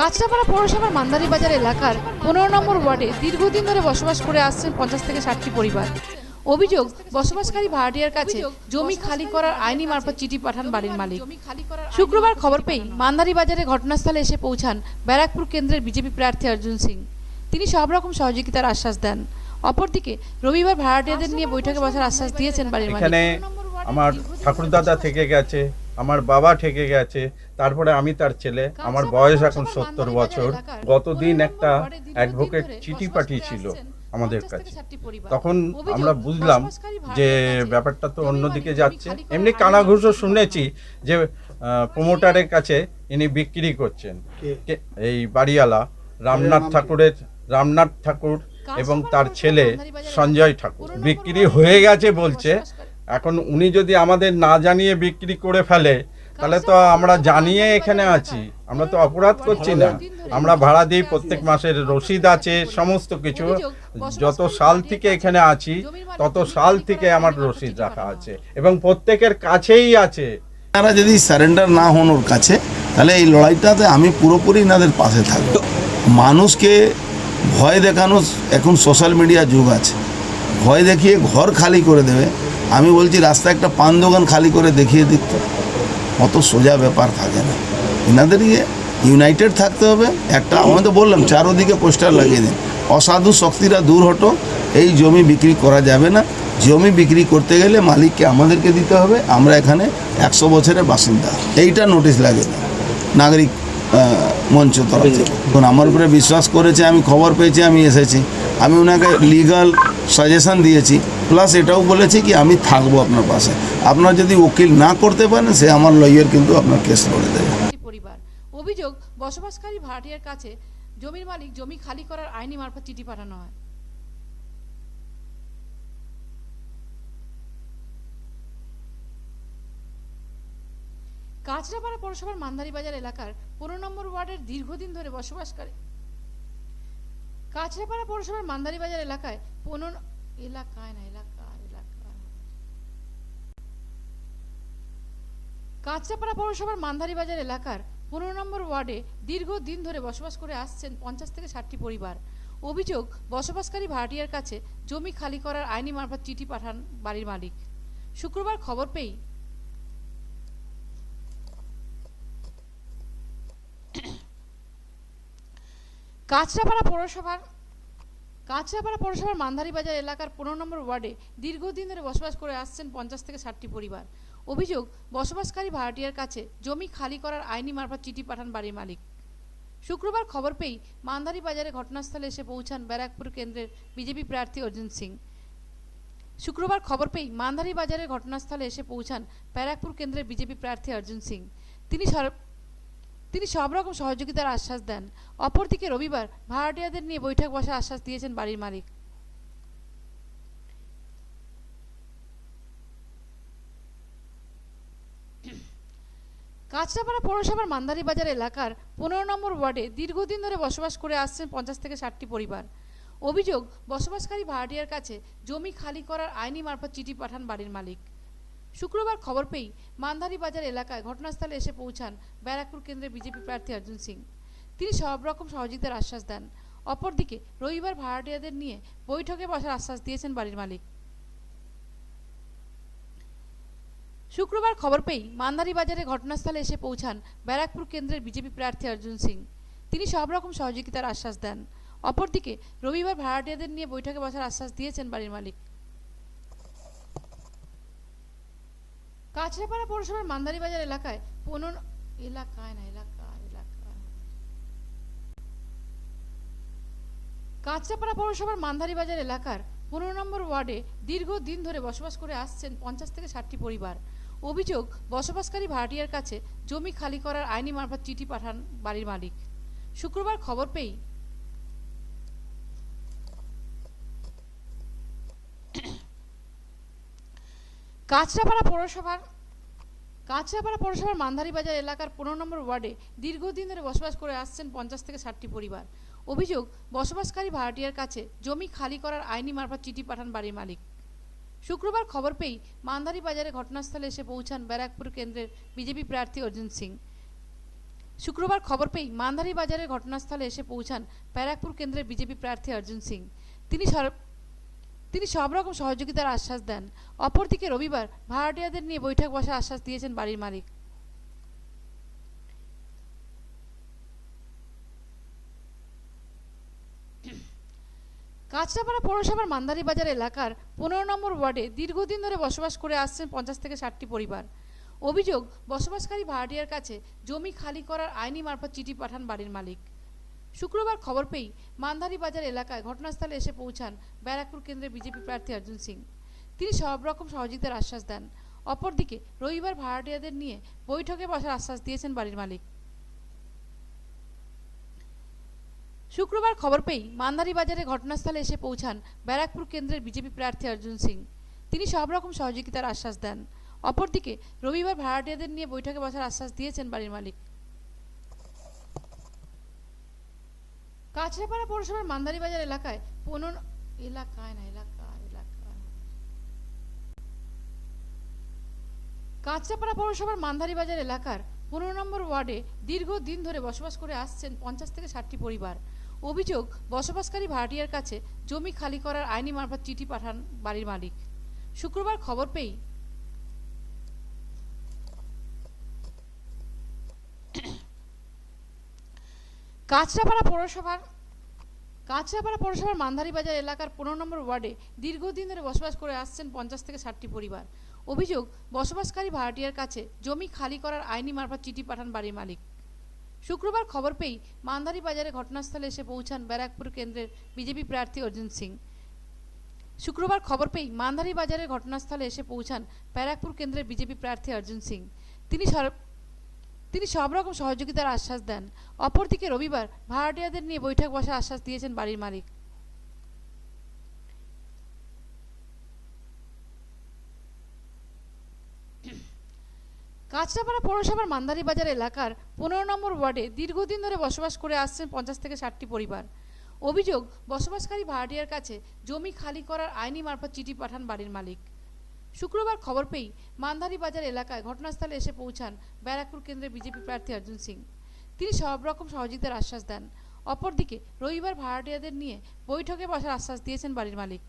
কাঁচরাপাড়া পৌরসভার মান্দারি বাজার এলাকার পনেরো নম্বর ওয়ার্ডে দীর্ঘদিন ধরে বসবাস করে আসছেন পঞ্চাশ থেকে ষাটটি পরিবার। অভিযোগ, বসবাসকারী ভাড়াটিয়ার কাছে জমি খালি করার আইনি মারফত চিঠি পাঠান বাড়ির মালিক। শুক্রবার খবর পেয়ে মান্দারি বাজারে ঘটনাস্থলে এসে পৌঁছান ব্যারাকপুর কেন্দ্রের বিজেপি প্রার্থী অর্জুন সিং। তিনি সব রকম সহযোগিতার আশ্বাস দেন। অপরদিকে রবিবার ভাড়াটিয়াদের নিয়ে বৈঠকে বসার আশ্বাস দিয়েছেন বাড়ির মালিক। আমার ঠাকুরদাদা থেকে গেছে আমার বাবা ঠেকে গেছে তারপরে আমি তার ছেলে আমার বয়স এখন সত্তর বছর। গতদিন একটা অ্যাডভোকেট চিঠি পাঠিয়েছিল আমাদের কাছে। তখন আমরা বুঝলাম যে ব্যাপারটা তো অন্যদিকে যাচ্ছে। এমনি কানাঘুষো শুনেছি যে প্রমোটারের কাছে ইনি বিক্রি করছেন। এই বাড়িওয়ালা রামনাথ ঠাকুরের রামনাথ ঠাকুর এবং তার ছেলে সঞ্জয় ঠাকুর। বিক্রি হয়ে গেছে বলছে। এখন উনি যদি আমাদের না জানিয়ে বিক্রি করে ফেলে তাহলে তো আমরা জানিয়ে এখানে আছি। আমরা তো অপরাধ করছি না। আমরা ভাড়া দিই প্রত্যেক মাসের রসিদ আছে সমস্ত কিছু। যত সাল থেকে এখানে আছি তত সাল থেকে আমার রসিদ রাখা আছে। এবং প্রত্যেকের কাছেই আছে। তারা যদি সারেন্ডার না হন ওর কাছে তাহলে এই লড়াইটাতে আমি পুরোপুরি এনাদের পাশে থাকব। মানুষকে ভয় দেখানো এখন সোশ্যাল মিডিয়া যুগ আছে। ভয় দেখিয়ে ঘর খালি করে দেবে। আমি বলছি রাস্তায় একটা পান দোকান খালি করে দেখিয়ে দিত। অত সোজা ব্যাপার থাকে না। এনাদেরকে ইউনাইটেড থাকতে হবে। একটা আমি তো বললাম চারোদিকে পোস্টার লাগিয়ে দিন। অসাধু শক্তিরা দূর হটো। এই জমি বিক্রি করা যাবে না। জমি বিক্রি করতে গেলে মালিককে আমাদেরকে দিতে হবে। আমরা এখানে একশো বছরের বাসিন্দা। এইটা নোটিশ লাগে না। নাগরিক মঞ্চ তরফ থেকে। এখন আমার উপরে বিশ্বাস করেছে আমি খবর পেয়েছি আমি এসেছি। আমি ওনাকে লিগাল সাজেশন দিয়েছি। প্লাস এটাও বলেছি কি, আমি থাকব আপনার পাশে। আপনার যদি উকিল না করতে পারেন, সে আমার লয়ার কিন্তু আপনার কেস লড়ে দেবে। পরিবার। অভিযোগ, বসবাসকারী ভাড়াটিয়ার কাছে জমির মালিক জমি খালি করার আইনি মারফত চিঠি পাঠানো হয়। কাঁচরাপাড়া পৌরসভার মান্দারি বাজার এলাকার পনেরো নম্বর ওয়ার্ডের দীর্ঘদিন ধরে বসবাসকারী কাঁচরাপাড়া পৌরসভার মান্দারি বাজার এলাকায় পনেরো এলাকায় না এলাকা এলাকা পৌরসভার মান্দারি বাজার এলাকার পনেরো নম্বর ওয়ার্ডে দীর্ঘদিন ধরে বসবাস করে আসছেন পঞ্চাশ থেকে ষাটটি পরিবার। অভিযোগ, বসবাসকারী ভাড়াটিয়ার কাছে জমি খালি করার আইনি মারফত চিঠি পাঠান বাড়ির মালিক। শুক্রবার খবর পেয়ে কাঁচরাপাড়া পৌরসভার কাঁচরাপাড়া পৌরসভার মান্দারি বাজার এলাকার পনেরো নম্বর ওয়ার্ডে দীর্ঘদিন ধরে বসবাস করে আসছেন পঞ্চাশ থেকে ষাটটি পরিবার। অভিযোগ, বসবাসকারী ভাড়াটিয়ার কাছে জমি খালি করার আইনি মারফত চিঠি পাঠান বাড়ির মালিক। শুক্রবার খবর পেয়েই মান্দারি বাজারে ঘটনাস্থলে এসে পৌঁছান ব্যারাকপুর কেন্দ্রের বিজেপি প্রার্থী অর্জুন সিং। শুক্রবার খবর পেয়েই মান্দারি বাজারের ঘটনাস্থলে এসে পৌঁছান ব্যারাকপুর কেন্দ্রের বিজেপি প্রার্থী অর্জুন সিং। তিনি তিনি সব রকম সহযোগিতার আশ্বাস দেন। অপরদিকে রবিবার ভাড়াটিয়াদের নিয়ে বৈঠক বসার আশ্বাস দিয়েছেন বাড়ির মালিক। কাঁচরাপাড়া পৌরসভার মান্দারি বাজার এলাকার পনেরো নম্বর ওয়ার্ডে দীর্ঘদিন ধরে বসবাস করে আসছেন পঞ্চাশ থেকে ষাটটি পরিবার। অভিযোগ, বসবাসকারী ভাড়াটিয়ার কাছে জমি খালি করার আইনি মারফত চিঠি পাঠান বাড়ির মালিক। শুক্রবার খবর পেয়ে মান্দারি বাজার এলাকায় ঘটনাস্থলে এসে পৌঁছান ব্যারাকপুর কেন্দ্রের বিজেপি প্রার্থী অর্জুন সিং। তিনি সব রকম সহযোগিতার আশ্বাস দেন। অপরদিকে রবিবার ভাড়াটিয়াদের নিয়ে বৈঠকে বসার আশ্বাস দিয়েছেন বাড়ির মালিক। শুক্রবার খবর পেয়ে মান্দারি বাজারে ঘটনাস্থলে এসে পৌঁছান ব্যারাকপুর কেন্দ্রের বিজেপি প্রার্থী অর্জুন সিং। তিনি সব রকম সহযোগিতার আশ্বাস দেন। অপরদিকে রবিবার ভাড়াটিয়াদের নিয়ে বৈঠকে বসার আশ্বাস দিয়েছেন বাড়ির মালিক। কাছড়াপাড়া পৌরসভার মান্দারি বাজার এলাকায় পনেরো এলাকায় না, এলাকা এলাকা। কাঁচরাপাড়া পৌরসভার মান্দারি বাজার এলাকার পনেরো নম্বর ওয়ার্ডে দীর্ঘদিন ধরে বসবাস করে আসছেন পঞ্চাশ থেকে ষাটটি পরিবার। অভিযোগ, বসবাসকারী ভাড়াটিয়ার কাছে জমি খালি করার আইনি মারফত চিঠি পাঠান বাড়ির মালিক। শুক্রবার খবর পেয়ে কাঁচরাপাড়া পৌরসভার কাঁচরাপাড়া পৌরসভার মান্দারি বাজার এলাকার পনেরো নম্বর ওয়ার্ডে দীর্ঘদিন ধরে বসবাস করে আসছেন পঞ্চাশ থেকে ষাটটি পরিবার। অভিযোগ, বসবাসকারী ভাড়াটিয়ার কাছে জমি খালি করার আইনি মারফত চিঠি পাঠান বাড়ির মালিক। শুক্রবার খবর পেয়েই মান্দারি বাজারে ঘটনাস্থলে এসে পৌঁছান ব্যারাকপুর কেন্দ্রের বিজেপি প্রার্থী অর্জুন সিং। শুক্রবার খবর পেয়েই মান্দারি বাজারের ঘটনাস্থলে এসে পৌঁছান ব্যারাকপুর কেন্দ্রের বিজেপি প্রার্থী অর্জুন সিং। তিনি তিনি সব রকম সহযোগিতার আশ্বাস দেন। অপরদিকে রবিবার ভাড়াটিয়াদের নিয়ে বৈঠক বসার আশ্বাস দিয়েছেন বাড়ির মালিক। কাঁচরাপাড়া পৌরসভার মান্দারি বাজার এলাকার পনেরো নম্বর ওয়ার্ডে দীর্ঘদিন ধরে বসবাস করে আসছেন পঞ্চাশ থেকে ষাটটি পরিবার। অভিযোগ, বসবাসকারী ভাড়াটিয়ার কাছে জমি খালি করার আইনি মারফত চিঠি পাঠান বাড়ির মালিক। শুক্রবার খবর পেয়ে মান্দারি বাজার এলাকায় ঘটনাস্থলে এসে পৌঁছান ব্যারাকপুর কেন্দ্রের বিজেপি প্রার্থী অর্জুন সিং। তিনি সব রকম সহযোগিতার আশ্বাস দেন। অপরদিকে রবিবার ভাড়াটিয়াদের নিয়ে বৈঠকে বসার আশ্বাস দিয়েছেন বাড়ির মালিক। শুক্রবার খবর পেয়ে মান্দারি বাজারে ঘটনাস্থলে এসে পৌঁছান ব্যারাকপুর কেন্দ্রের বিজেপি প্রার্থী অর্জুন সিং। তিনি সব রকম সহযোগিতার আশ্বাস দেন। অপরদিকে রবিবার ভাড়াটিয়াদের নিয়ে বৈঠকে বসার আশ্বাস দিয়েছেন বাড়ির মালিক। কাছড়াপাড়া পৌরসভার মান্দারি বাজার এলাকায় পনেরো এলাকায় না এলাকা এলাকা কাঁচরাপাড়া পৌরসভার মান্দারি বাজার এলাকার পনেরো নম্বর ওয়ার্ডে দীর্ঘদিন ধরে বসবাস করে আসছেন পঞ্চাশ থেকে ষাটটি পরিবার। অভিযোগ, বসবাসকারী ভাড়াটিয়ার কাছে জমি খালি করার আইনি মারফত চিঠি পাঠান বাড়ির মালিক। শুক্রবার খবর পেয়ে কাঁচরাপাড়া পৌরসভার কাঁচরাপাড়া পৌরসভার মান্দারি বাজার এলাকার পনেরো নম্বর ওয়ার্ডে দীর্ঘদিন ধরে বসবাস করে আসছেন পঞ্চাশ থেকে ষাটটি পরিবার। অভিযোগ, বসবাসকারী ভাড়াটিয়ার কাছে জমি খালি করার আইনি মারফত চিঠি পাঠান বাড়ির মালিক। শুক্রবার খবর পেয়েই মান্দারি বাজারে ঘটনাস্থলে এসে পৌঁছান ব্যারাকপুর কেন্দ্রের বিজেপি প্রার্থী অর্জুন সিং। শুক্রবার খবর পেয়েই মান্দারি বাজারের ঘটনাস্থলে এসে পৌঁছান ব্যারাকপুর কেন্দ্রের বিজেপি প্রার্থী অর্জুন সিং। তিনি তিনি সব রকম সহযোগিতার আশ্বাস দেন। অপরদিকে রবিবার ভাড়াটিয়াদের নিয়ে বৈঠক বসার আশ্বাস দিয়েছেন বাড়ির মালিক। কাঁচরাপাড়া পৌরসভার মান্দারি বাজার এলাকার পনেরো নম্বর ওয়ার্ডে দীর্ঘদিন ধরে বসবাস করে আসছেন পঞ্চাশ থেকে ষাটটি পরিবার। অভিযোগ, বসবাসকারী ভাড়াটিয়ার কাছে জমি খালি করার আইনি মারফত চিঠি পাঠান বাড়ির মালিক। শুক্রবার খবর পেয়ে মান্দারি বাজার এলাকায় ঘটনাস্থলে এসে পৌঁছান ব্যারাকপুর কেন্দ্রের বিজেপি প্রার্থী অর্জুন সিং। তিনি সব রকম সহযোগিতার আশ্বাস দেন। অপরদিকে রবিবার ভাড়াটিয়াদের নিয়ে বৈঠকে বসার আশ্বাস দিয়েছেন বাড়ির মালিক।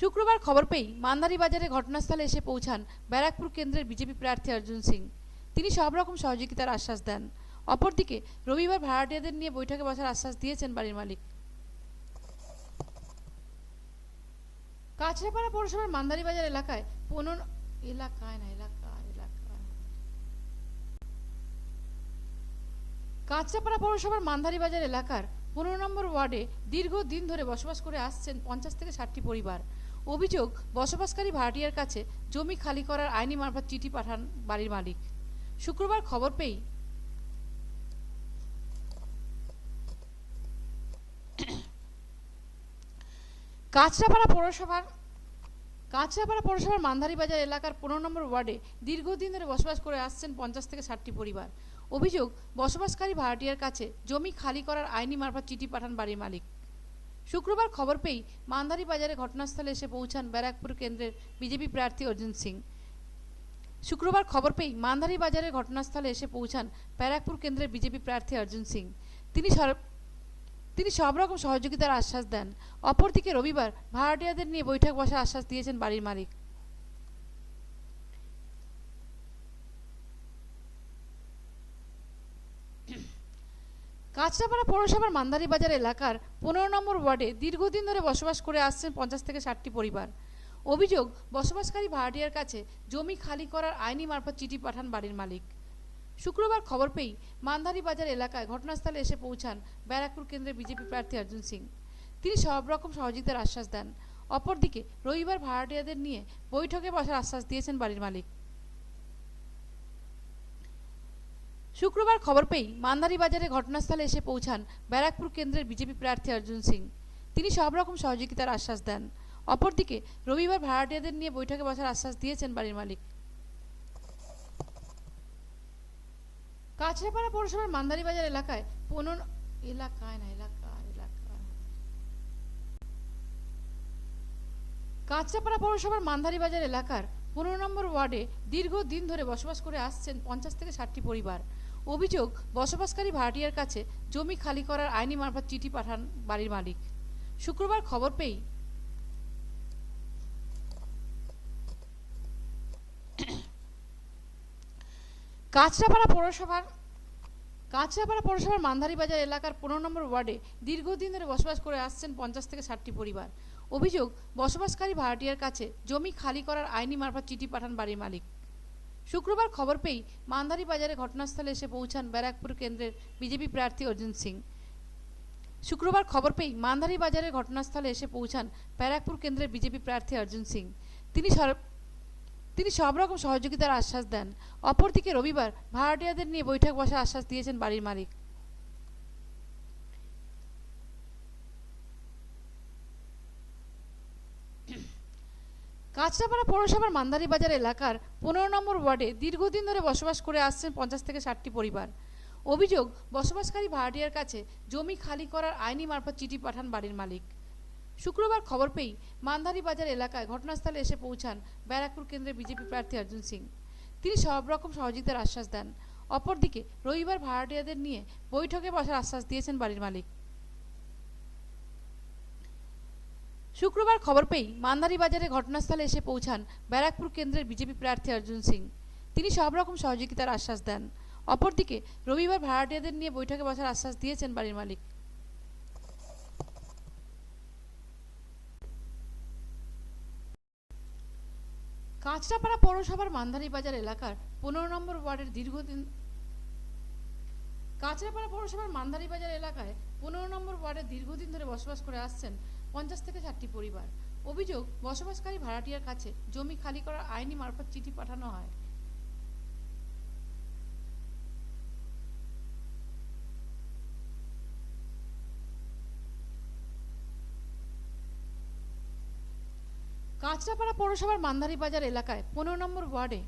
শুক্রবার খবর পেয়ে মান্দারি বাজারে ঘটনাস্থলে এসে পৌঁছান ব্যারাকপুর কেন্দ্রের বিজেপি প্রার্থী অর্জুন সিং। তিনি সব রকম সহযোগিতার আশ্বাস দেন। অপরদিকে রবিবার ভাড়াটিয়াদের নিয়ে বৈঠকে বসার আশ্বাস দিয়েছেন বাড়ির মালিক। কাছড়াপাড়া পৌরসভার মান্দারি বাজার এলাকায় পনেরো এলাকায় না এলাকা কাঁচরাপাড়া পৌরসভার মান্দারি বাজার এলাকার পনেরো নম্বর ওয়ার্ডে দীর্ঘদিন ধরে বসবাস করে আসছেন পঞ্চাশ থেকে ষাটটি পরিবার। অভিযোগ, বসবাসকারী ভাড়াটিয়ার কাছে জমি খালি করার আইনি মারফত চিঠি পাঠান বাড়ির মালিক। শুক্রবার খবর পেয়ে কাঁচরাপাড়া পৌরসভার কাঁচরাপাড়া পৌরসভার মান্দারি বাজার এলাকার পনেরো নম্বর ওয়ার্ডে দীর্ঘদিন ধরে বসবাস করে আসছেন পঞ্চাশ থেকে ষাটটি পরিবার। অভিযোগ, বসবাসকারী ভাড়াটিয়ার কাছে জমি খালি করার আইনি মারফত চিঠি পাঠান বাড়ির মালিক। শুক্রবার খবর পেয়েই মান্দারি বাজারে ঘটনাস্থলে এসে পৌঁছান ব্যারাকপুর কেন্দ্রের বিজেপি প্রার্থী অর্জুন সিং। শুক্রবার খবর পেয়েই মান্দারি বাজারের ঘটনাস্থলে এসে পৌঁছান ব্যারাকপুর কেন্দ্রের বিজেপি প্রার্থী অর্জুন সিং। তিনি তিনি সব রকম সহযোগিতার আশ্বাস দেন। অপরদিকে রবিবার ভাড়াটিয়াদের নিয়ে বৈঠক বসার আশ্বাস দিয়েছেন বাড়ির মালিক। কাঁচরাপাড়া পৌরসভার মান্দারি বাজার এলাকার পনেরো নম্বর ওয়ার্ডে দীর্ঘদিন ধরে বসবাস করে আসছেন পঞ্চাশ থেকে ষাটটি পরিবার। অভিযোগ, বসবাসকারী ভাড়াটিয়ার কাছে জমি খালি করার আইনি মারফত চিঠি পাঠান বাড়ির মালিক। শুক্রবার খবর পেয়ে মান্দারি বাজার এলাকায় ঘটনাস্থলে এসে পৌঁছান ব্যারাকপুর কেন্দ্রের বিজেপি প্রার্থী অর্জুন সিং। তিনি সব রকম সহযোগিতার আশ্বাস দেন। অপরদিকে রবিবার ভাড়াটিয়াদের নিয়ে বৈঠকে বসার আশ্বাস দিয়েছেন বাড়ির মালিক। শুক্রবার খবর পেয়ে মান্দারি বাজারে ঘটনাস্থলে এসে পৌঁছান ব্যারাকপুর কেন্দ্রের বিজেপি প্রার্থী অর্জুন সিং। তিনি সব রকম সহযোগিতার আশ্বাস দেন। অপরদিকে রবিবার ভাড়াটিয়াদের নিয়ে বৈঠকে বসার আশ্বাস দিয়েছেন বাড়ির মালিক। কাছড়াপাড়া পৌরসভার মান্দারি বাজার এলাকায় পনেরো এলাকায় না, এলাকা এলাকা। পৌরসভার মান্দারি বাজার এলাকার পনেরো নম্বর ওয়ার্ডে দীর্ঘদিন ধরে বসবাস করে আসছেন পঞ্চাশ থেকে ষাটটি পরিবার। অভিযোগ, বসবাসকারী ভাড়াটিয়ার কাছে জমি খালি করার আইনি মারফত চিঠি পাঠান বাড়ির মালিক। শুক্রবার খবর পেয়ে কাঁচরাপাড়া পৌরসভার কাঁচরাপাড়া পৌরসভার মান্ধারী বাজার এলাকার পনেরো নম্বর ওয়ার্ডে দীর্ঘদিন ধরে বসবাস করে আসছেন পঞ্চাশ থেকে ষাটটি পরিবার। অভিযোগ, বসবাসকারী ভাড়াটিয়ার কাছে জমি খালি করার আইনি মারফত চিঠি পাঠান বাড়ির মালিক। শুক্রবার খবর পেয়েই মান্দারি বাজারে ঘটনাস্থলে এসে পৌঁছান ব্যারাকপুর কেন্দ্রের বিজেপি প্রার্থী অর্জুন সিং। শুক্রবার খবর পেয়েই মান্দারি বাজারের ঘটনাস্থলে এসে পৌঁছান ব্যারাকপুর কেন্দ্রের বিজেপি প্রার্থী অর্জুন সিং। তিনি তিনি সব রকম সহযোগিতার আশ্বাস দেন। অপরদিকে রবিবার ভাড়াটিয়াদের নিয়ে বৈঠক বসার আশ্বাস দিয়েছেন বাড়ির মালিক। কাঁচরাপাড়া পৌরসভার মান্দারি বাজার এলাকার পনেরো নম্বর ওয়ার্ডে দীর্ঘদিন ধরে বসবাস করে আসছেন পঞ্চাশ থেকে ষাটটি পরিবার। অভিযোগ, বসবাসকারী ভাড়াটিয়ার কাছে জমি খালি করার আইনি মারফত চিঠি পাঠান বাড়ির মালিক। শুক্রবার খবর পেয়ে মান্দারি বাজার এলাকায় ঘটনাস্থলে এসে পৌঁছান ব্যারাকপুর কেন্দ্রের বিজেপি প্রার্থী অর্জুন সিং। তিনি সব রকম সহযোগিতার আশ্বাস দেন। অপরদিকে রবিবার ভাড়াটিয়াদের নিয়ে বৈঠকে বসার আশ্বাস দিয়েছেন বাড়ির মালিক। শুক্রবার খবর পেয়ে মান্দারি বাজারে ঘটনাস্থলে এসে পৌঁছান ব্যারাকপুর কেন্দ্রের বিজেপি প্রার্থী অর্জুন সিং। তিনি সব রকম সহযোগিতার আশ্বাস দেন। অপরদিকে রবিবার ভাড়াটিয়াদের নিয়ে বৈঠকে বসার আশ্বাস দিয়েছেন বাড়ির মালিক। কাঁচরাপাড়া পৌরসভার মান্ধারীবাজার এলাকার পনেরো নম্বর ওয়ার্ডের দীর্ঘদিন কাঁচরাপাড়া পৌরসভার মান্ধারীবাজার এলাকায় পনেরো নম্বর ওয়ার্ডে দীর্ঘদিন ধরে বসবাস করে আসছেন পঞ্চাশ থেকে ষাটটি পরিবার। অভিযোগ, বসবাসকারী ভাড়াটিয়ার কাছে জমি খালি করার আইনি মারফত চিঠি পাঠানো হয়। কাঁচরাপাড়া পৌরসভার মান্ধারী বাজার এলাকায় পনেরো নম্বর ওয়ার্ডে